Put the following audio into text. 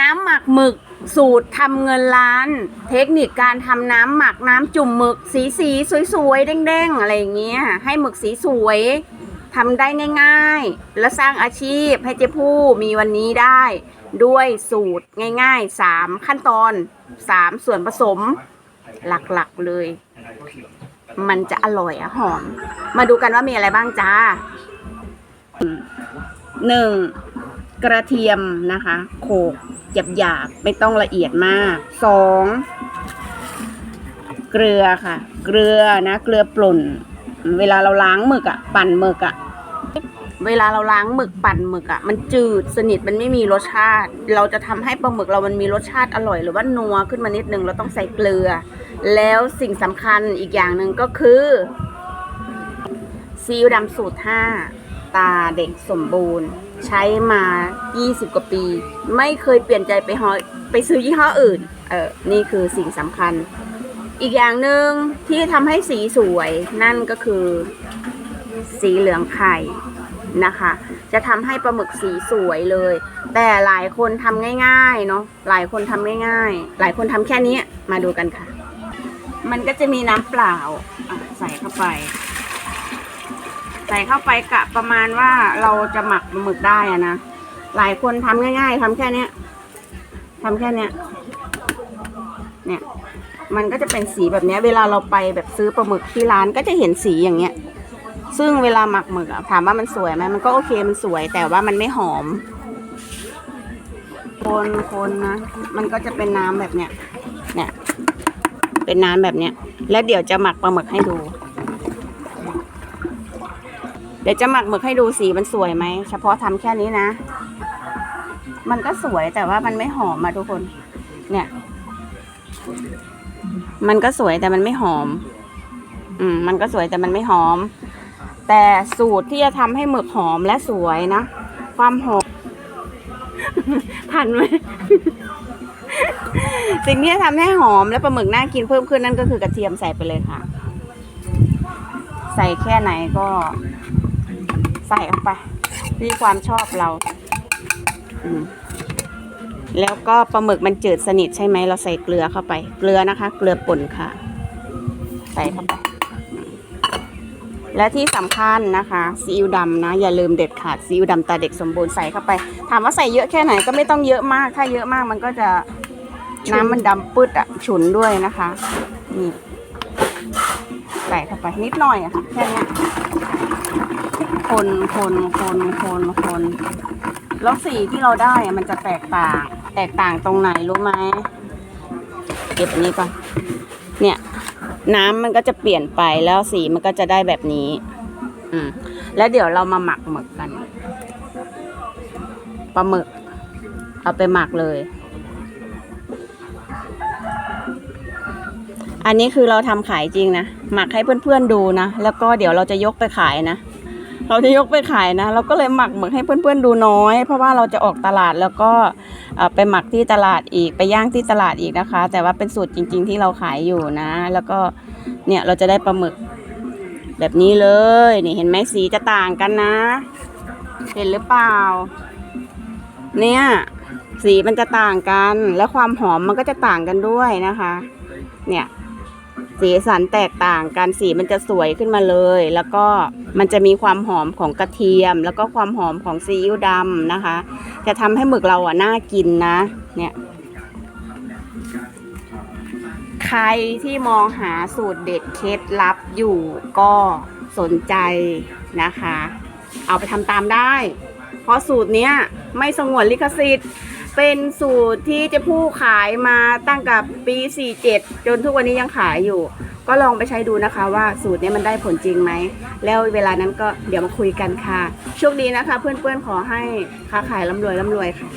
น้ำหมักหมึกสูตรทำเงินล้าน เทคนิคการทำน้ำหมักน้ำจุ่มหมึกสีสีสวยๆเด้งๆอะไรอย่างเงี้ยให้หมึกสีสวยทำได้ง่ายๆ และสร้างอาชีพให้เจ๊ผู้มีวันนี้ได้ ด้วยสูตรง่ายๆ 3 ขั้นตอน 3 ส่วนผสมหลักๆเลย มันจะอร่อยอะหอม มาดูกันว่ามีอะไรบ้างจ้าหนึ่ง กระเทียมนะคะ โขลกหยาบๆไม่ต้องละเอียดมากสองเกลือค่ะ เกลือนะเกลือป่น เวลาเราล้างหมึกอะปั่นหมึกอะเวลาเราล้างหมึกปั่นหมึกอะมันจืดสนิทมันไม่มีรสชาติ เราจะทำให้ปลาหมึกเรามันมีรสชาติอร่อย หรือว่านัวขึ้นมานิดนึงเราต้องใส่เกลือ แล้วสิ่งสำคัญอีกอย่างหนึ่งก็คือซีอิ๊วดำสูตร5 ตาเด็กสมบูรณ์ ใช้มา 20 กว่าปี ไม่เคยเปลี่ยนใจไปหอไปซื้อยี่ห้ออื่น เออ นี่คือสิ่งสำคัญ อีกอย่างหนึ่งที่ทำให้สีสวยนั่นก็คือสีเหลืองไข่นะคะ จะทำให้ปลาหมึกสีสวยเลย แต่หลายคนทำง่ายๆเนาะหลายคนทำง่ายๆ หลายคนทำแค่นี้มาดูกันค่ะ มันก็จะมีน้ำเปล่าใส่เข้าไป ส่เข้าไปกะประมาณว่าเราจะหมักปลาหมึกได้อะนะ หลายคนทำง่าย ๆทำแค่เนี้ยทำแค่เนี้ยเนี่ย มันก็จะเป็นสีแบบเนี้ยเวลาเราไปแบบซื้อปลาหมึกที่ร้านก็จะเห็นสีอย่างเงี้ย ซึ่งเวลาหมักหมึกถามว่ามันสวยไหมมันก็โอเคมันสวยแต่ว่ามันไม่หอม คนคนนะ มันก็จะเป็นน้ำแบบเนี้ยเนี่ย เป็นน้ำแบบเนี้ย แล้วเดี๋ยวจะหมักปลาหมึกให้ดู เดี๋ยวจะหมักหมึกให้ดูสีมันสวยไหม เฉพาะทำแค่นี้นะ มันก็สวยแต่ว่ามันไม่หอมมาทุกคน เนี่ย มันก็สวยแต่มันไม่หอม อืม มันก็สวยแต่มันไม่หอม แต่สูตรที่จะทำให้หมึกหอมและสวยนะ ความหอม ทันไหมสิ่งที่จะทำให้หอมและปลาหมึกน่ากินเพิ่มขึ้นนั่นก็คือกระเทียมใส่ไปเลยค่ะ ใส่แค่ไหนก็ ส่เข้าไปที่ความชอบเราอืมแล้วก็ปลาหมึกมันจืดสนิทใช่ไหมเราใส่เกลือเข้าไป เกลือนะคะ เกลือป่นค่ะ ใส่เข้าไป และที่สำคัญนะคะซีอิ๊วดำนะ อย่าลืมเด็ดขาดซีอิ๊วดำตาเด็กสมบูรณ์ใส่เข้าไป ถามว่าใส่เยอะแค่ไหนก็ไม่ต้องเยอะมาก ถ้าเยอะมากมันก็จะน้ำมันดำปืดอะฉุนด้วยนะคะนี่ใส่เข้าไปนิดหน่อยอะค่ะแค่เนี้ย คนคนคนคนคนแล้วสีที่เราได้มันจะแตกต่าง แตกต่างตรงไหนรู้ไหมเก็บนนี้ก่อนเนี่ย น้ำมันก็จะเปลี่ยนไปแล้วสีมันก็จะได้แบบนี้ อืม แล้วเดี๋ยวเรามาหมักหมึกกันปลาหมึก เอาไปหมักเลย อันนี้คือเราทำขายจริงนะ หมักให้เพื่อนๆดูนะ แล้วก็เดี๋ยวเราจะยกไปขายนะ เราจะยกไปขายนะ เราก็เลยหมักหมึกให้เพื่อนๆดูน้อย เพราะว่าเราจะออกตลาดแล้วก็ไปหมักที่ตลาดอีก ไปย่างที่ตลาดอีกนะคะ แต่ว่าเป็นสูตรจริง ๆ ที่เราขายอยู่นะ แล้วก็เนี่ยเราจะได้ปลาหมึกแบบนี้เลย นี่เห็นไหมสีจะต่างกันนะ เห็นหรือเปล่า เนี่ยสีมันจะต่างกัน แล้วความหอมมันก็จะต่างกันด้วยนะคะ เนี่ย สีสันแตกต่างกันสีมันจะสวยขึ้นมาเลย แล้วก็มันจะมีความหอมของกระเทียม แล้วก็ความหอมของซีอิ๊วดำนะคะ จะทำให้หมึกเราอะน่ากินนะ เนี่ยใครที่มองหาสูตรเด็ดเคล็ดลับอยู่ก็สนใจนะคะ เอาไปทำตามได้ เพราะสูตรเนี้ยไม่สงวนลิขสิทธิ์ เป็นสูตรที่เจะผู้ขายมาตั้งกับปี 47 จนทุกวันนี้ยังขายอยู่ ก็ลองไปใช้ดูนะคะว่าสูตรนี้มันได้ผลจริงไหม แล้วเวลานั้นก็เดี๋ยวมาคุยกันค่ะ โชคดีนะคะ เพื่อนๆขอให้ค้าขายร่ำรวยร่ำรวยค่ะ